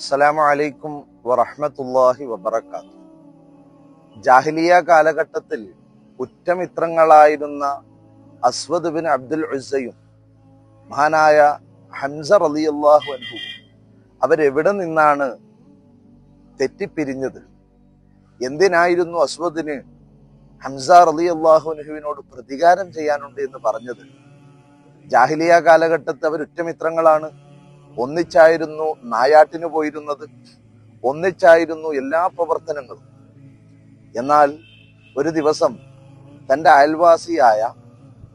അസ്സലാമു അലൈക്കും വറഹ്മത്തുള്ളാഹി വബറകാത്തു ജാഹിലിയ കാലഘട്ടത്തിൽ ഉറ്റമിത്രങ്ങളായിരുന്ന അസ്വദ് ബിൻ അബ്ദുൽ ഉസയും മഹാനായ ഹംസ റളിയല്ലാഹു അൻഹു അവരെവിടെ നിന്നാണ് തെറ്റിപ്പിരിഞ്ഞത്? എന്തിനായിരുന്നു അസ്വദിന് ഹംസ റളിയല്ലാഹു അൻഹുവിനോട് പ്രതികാരം ചെയ്യാനുണ്ട് എന്ന് പറഞ്ഞത്? ജാഹിലിയ കാലഘട്ടത്തിൽ അവർ ഉറ്റമിത്രങ്ങളാണ്. ഒന്നിച്ചായിരുന്നു നായാട്ടിന് പോയിരുന്നത്. ഒന്നിച്ചായിരുന്നു എല്ലാ പ്രവർത്തനങ്ങളും. എന്നാൽ ഒരു ദിവസം തന്റെ അയൽവാസിയായ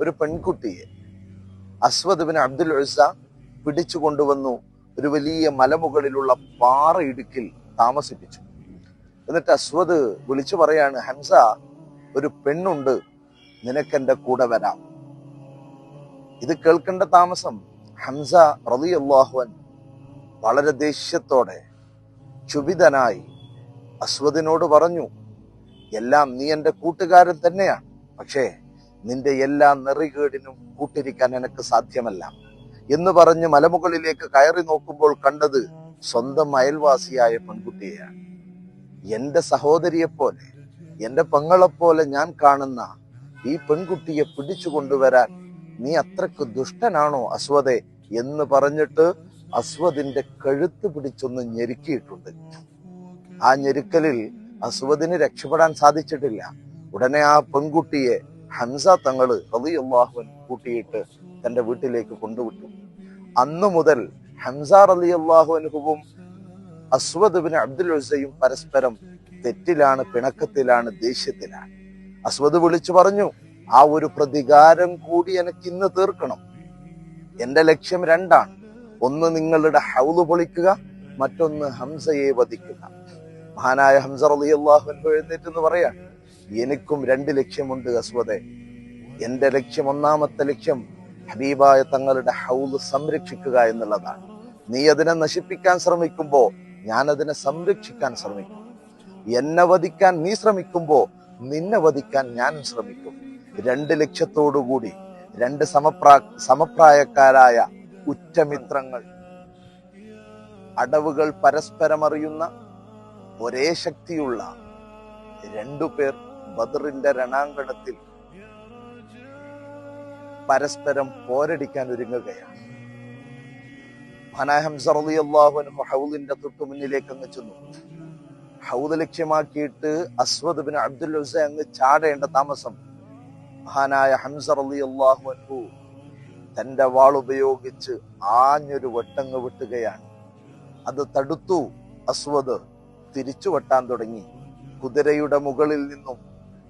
ഒരു പെൺകുട്ടിയെ അസ്വദ് ബിൻ അബ്ദുൽ ഉസ പിടിച്ചു കൊണ്ടുവന്നു ഒരു വലിയ മലമുകളിലുള്ള പാറ ഇടുക്കിൽ താമസിപ്പിച്ചു. എന്നിട്ട് അസ്വദ് വിളിച്ചു പറയാണ് ഹംസ ഒരു പെണ്ണുണ്ട്. നിനക്കെന്റെ കൂടെ വരാം. ഇത് കേൾക്കേണ്ട താമസം ഹംസ റളിയല്ലാഹുവൻ വളരെ ദേഷ്യത്തോടെ ക്ഷുഭിതനായി അസ്വദിനോട് പറഞ്ഞു എല്ലാം നീ എന്റെ കൂട്ടുകാരൻ തന്നെയാണ്. പക്ഷേ നിന്റെ എല്ലാ നെറികേടിനും കൂട്ടിരിക്കാൻ എനിക്ക് സാധ്യമല്ല. എന്ന് പറഞ്ഞ് മലമുകളിലേക്ക് കയറി നോക്കുമ്പോൾ കണ്ടത് സ്വന്തം അയൽവാസിയായ പെൺകുട്ടിയെയാണ്. എന്റെ സഹോദരിയെപ്പോലെ എന്റെ പെങ്ങളെപ്പോലെ ഞാൻ കാണുന്ന ഈ പെൺകുട്ടിയെ പിടിച്ചു കൊണ്ടുവരാൻ നീ അത്രയ്ക്ക് ദുഷ്ടനാണോ അസ്വദെ എന്ന് പറഞ്ഞിട്ട് അസ്വദിന്റെ കഴുത്ത് പിടിച്ചൊന്ന് ഞെരുക്കിയിട്ടുണ്ട്. ആ ഞെരുക്കലിൽ അസ്വദിന് രക്ഷപ്പെടാൻ സാധിച്ചിട്ടില്ല. ഉടനെ ആ പെൺകുട്ടിയെ ഹംസ തങ്ങൾ റലിയുള്ളാഹുവൻ കൂട്ടിയിട്ട് തന്റെ വീട്ടിലേക്ക് കൊണ്ടുവിട്ടു. അന്നു മുതൽ ഹംസ റളിയല്ലാഹു അൻഹുവും അസ്വദ് ബിൻ അബ്ദുൽ ഉസയും പരസ്പരം തെറ്റിലാണ് പിണക്കത്തിലാണ് ദേഷ്യത്തിലാണ്. അസ്വദ് വിളിച്ചു പറഞ്ഞു ആ ഒരു പ്രതികാരം കൂടി എനിക്ക് ഇന്ന് തീർക്കണം. എന്റെ ലക്ഷ്യം രണ്ടാണ്. ഒന്ന് നിങ്ങളുടെ ഹൗൽ പൊളിക്കുക മറ്റൊന്ന് ഹംസയെ വധിക്കുക. മഹാനായ ഹംസ അലി അള്ളാഹു എഴുന്നേറ്റ് എന്ന് പറയാൻ എനിക്കും രണ്ട് ലക്ഷ്യമുണ്ട് അസ്വദെ എന്റെ ലക്ഷ്യം ഒന്നാമത്തെ ലക്ഷ്യം ഹബീബായ തങ്ങളുടെ ഹൗൽ സംരക്ഷിക്കുക എന്നുള്ളതാണ്. നീ അതിനെ നശിപ്പിക്കാൻ ശ്രമിക്കുമ്പോൾ ഞാൻ അതിനെ സംരക്ഷിക്കാൻ ശ്രമിക്കും. എന്നെ വധിക്കാൻ നീ ശ്രമിക്കുമ്പോൾ നിന്നെ വധിക്കാൻ ഞാൻ ശ്രമിക്കും. രണ്ട് ലക്ഷ്യത്തോടുകൂടി രണ്ട് സമപ്രാ സമപ്രായക്കാരായ ഉറ്റമിത്രങ്ങൾ അടവുകൾ പരസ്പരമറിയുന്ന ഒരേ ശക്തിയുള്ള രണ്ടു പേർ ബദറിന്റെ രണാങ്കണത്തിൽ പരസ്പരം പോരടിക്കാൻ ഒരുങ്ങുകയാണ്. ഹൗലിന്റെ തൊട്ടു മുന്നിലേക്ക് അങ്ങ് ചെന്നു. ഹൗദ് ലക്ഷ്യമാക്കിയിട്ട് അസ്വദ് ബിൻ അബ്ദുൽ അങ്ങ് ചാടേണ്ട താമസം മഹാനായ ഹംസർ അലി അള്ളാഹു അൻഹു തന്റെ വാൾ ഉപയോഗിച്ച് ആഞ്ഞൊരു വെട്ടങ്ങ് വെട്ടുകയാണ്. അത് തടുത്തു. അസ്വദ് തിരിച്ചു വെട്ടാൻ തുടങ്ങി. കുതിരയുടെ മുകളിൽ നിന്നും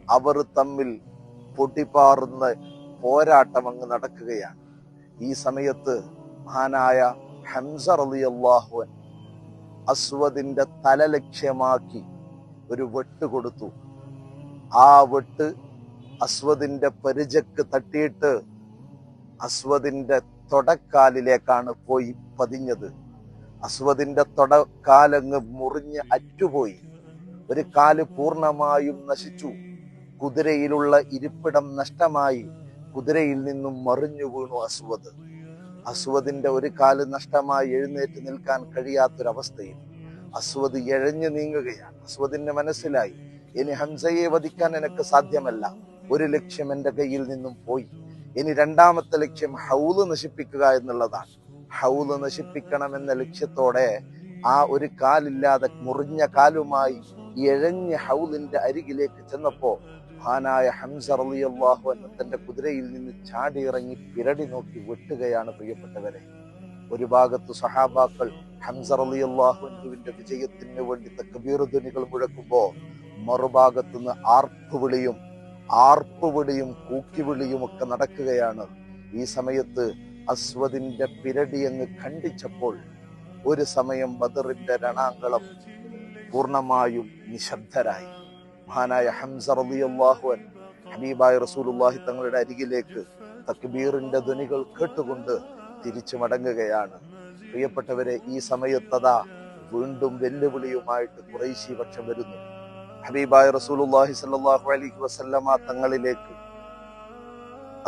അവർ തമ്മിൽ പൊട്ടിപ്പാറുന്ന പോരാട്ടം അങ്ങ് നടക്കുകയാണ്. ഈ സമയത്ത് മഹാനായ ഹംസർ അലി അള്ളാഹുവൻ അസ്വദിന്റെ തല ലക്ഷ്യമാക്കി ഒരു വെട്ട് കൊടുത്തു. ആ വെട്ട് അസ്വദിന്റെ പരിചക്ക് തട്ടിയിട്ട് അസ്വദിന്റെ തൊടക്കാലിലേക്കാണ് പോയി പതിഞ്ഞത്. അസ്വദിന്റെ തൊടക്കാലങ്ങ് മുറിഞ്ഞ് അറ്റുപോയി. ഒരു കാൽ പൂർണമായും നശിച്ചു. കുതിരയിലുള്ള ഇരിപ്പിടം നഷ്ടമായി. കുതിരയിൽ നിന്നും മറിഞ്ഞു വീണു അസ്വദ്. അസ്വദിന്റെ ഒരു കാൽ നഷ്ടമായി എഴുന്നേറ്റ് നിൽക്കാൻ കഴിയാത്തൊരവസ്ഥയിൽ അസ്വദ് എഴഞ്ഞു നീങ്ങുകയാണ്. അസ്വദിന്റെ മനസ്സിലായി. ഇനി ഹംസയെ വധിക്കാൻ എനിക്ക് സാധ്യമല്ല. ഒരു ലക്ഷ്യം എന്റെ കയ്യിൽ നിന്നും പോയി. ഇനി രണ്ടാമത്തെ ലക്ഷ്യം ഹൗൽ നശിപ്പിക്കുക എന്നുള്ളതാണ്. ഹൗൽ നശിപ്പിക്കണം എന്ന ലക്ഷ്യത്തോടെ ആ ഒരു കാലില്ലാതെ മുറിഞ്ഞ കാലുമായി എഴഞ്ഞ് ഹൗലിന്റെ അരികിലേക്ക് ചെന്നപ്പോ മഹാനായ ഹംസ റളിയല്ലാഹു അൻഹു തന്റെ കുതിരയിൽ നിന്ന് ചാടി ഇറങ്ങി പിരടി നോക്കി വെട്ടുകയാണ് പ്രിയപ്പെട്ടവരെ. ഒരു ഭാഗത്ത് സഹാബാക്കൾ ഹംസ റളിയല്ലാഹു അൻഹുവിന്റെ വിജയത്തിന് വേണ്ടി തക്ബീർ ധ്വനികൾ മുഴക്കുമ്പോ മറുഭാഗത്തുനിന്ന് ആർപ്പുവിളിയും ആർപ്പുവിളിയും കൂക്കിവിളിയും ഒക്കെ നടക്കുകയാണ്. ഈ സമയത്ത് അസ്വദിന്റെ പിരടി അങ്ങ് ഖണ്ഡിച്ചപ്പോൾ ഒരു സമയം ബദറിന്റെ രണാങ്കളം പൂർണമായും നിശബ്ദരായി. മഹാനായ ഹംസ അൻഹു ഹബീബായ റസൂലുള്ളാഹി തങ്ങളുടെ അരികിലേക്ക് തക്ബീറിന്റെ ധ്വനികൾ കേട്ടുകൊണ്ട് തിരിച്ചു മടങ്ങുകയാണ്. പ്രിയപ്പെട്ടവരെ ഈ സമയത്തതാ വീണ്ടും വെല്ലുവിളിയുമായിട്ട് കുറേശി പക്ഷം വരുന്നു. ഹബീബായ റസൂലുള്ളാഹി സ്വല്ലല്ലാഹു അലൈഹി വസല്ലമ തങ്ങളിലേക്ക്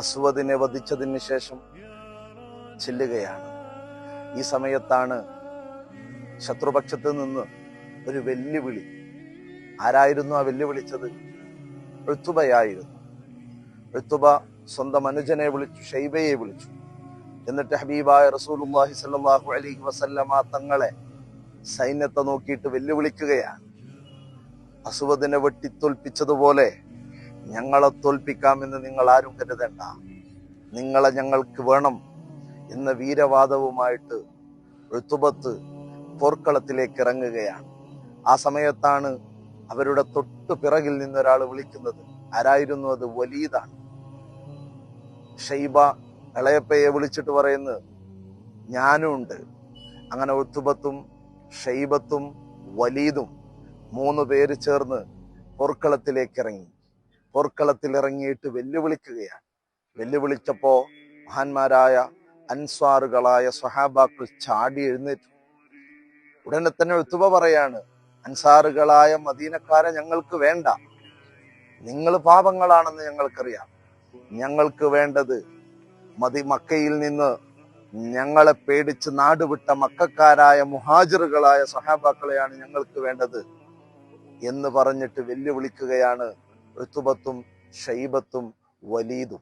അസ്വദിനെ വധിച്ചതിന് ശേഷം ചെല്ലുകയാണ്. ഈ സമയത്താണ് ശത്രുപക്ഷത്ത് നിന്ന് ഒരു വെല്ലുവിളി. ആരായിരുന്നു ആ വെല്ലുവിളിച്ചത്? ഋത്തുബയായിരുന്നു ഋത്തുബ സ്വന്തം അനുജനെ വിളിച്ചു ഷൈബയെ വിളിച്ചു. എന്നിട്ട് ഹബീബായ റസൂലുള്ളാഹി സ്വല്ലല്ലാഹു അലൈഹി വസല്ലമ തങ്ങളെ സൈന്യത്തെ നോക്കിയിട്ട് വെല്ലുവിളിക്കുകയാണ്. അസുവദിനെ വെട്ടിത്തോൽപ്പിച്ചതുപോലെ ഞങ്ങളെ തോൽപ്പിക്കാമെന്ന് നിങ്ങൾ ആരും കരുതേണ്ട. നിങ്ങളെ ഞങ്ങൾക്ക് വേണം എന്ന വീരവാദവുമായിട്ട് ഋതുബത്ത് പോർക്കളത്തിലേക്ക് ഇറങ്ങുകയാണ്. ആ സമയത്താണ് അവരുടെ തൊട്ടു പിറകിൽ നിന്നൊരാൾ വിളിക്കുന്നത്. ആരായിരുന്നു അത്? വലീദാണ്. ഷൈബ ഇളയപ്പയെ വിളിച്ചിട്ട് പറയുന്നു ഞാനും ഉണ്ട് അങ്ങനെ ഉത്തുബത്തും ഷൈബത്തും വലീദും മൂന്ന് പേര് ചേർന്ന് പൊർക്കളത്തിലേക്ക് ഇറങ്ങി പൊർക്കളത്തിൽ ഇറങ്ങിയിട്ട് വെല്ലുവിളിക്കുകയാണ്. വെല്ലുവിളിച്ചപ്പോ മഹാന്മാരായ അൻസ്വാറുകളായ സഹാബാക്കൾ ചാടി എഴുന്നേറ്റു. ഉടനെ തന്നെ ഉത്തുബ പറയാണ് അൻസാറുകളായ മദീനക്കാരെ ഞങ്ങൾക്ക് വേണ്ട. നിങ്ങൾ പാപങ്ങളാണെന്ന് ഞങ്ങൾക്കറിയാം. ഞങ്ങൾക്ക് വേണ്ടത് മതി മക്കയിൽ നിന്ന് ഞങ്ങളെ പേടിച്ച് നാടുവിട്ട മക്കാരായ മുഹാജിറുകളായ സഹാബാക്കളെയാണ് ഞങ്ങൾക്ക് വേണ്ടത്. എന്ന് പറഞ്ഞിട്ട് വെല്ലുവിളിക്കുകയാണ് ഋതുബത്തും ഷൈബത്തും വലീദും.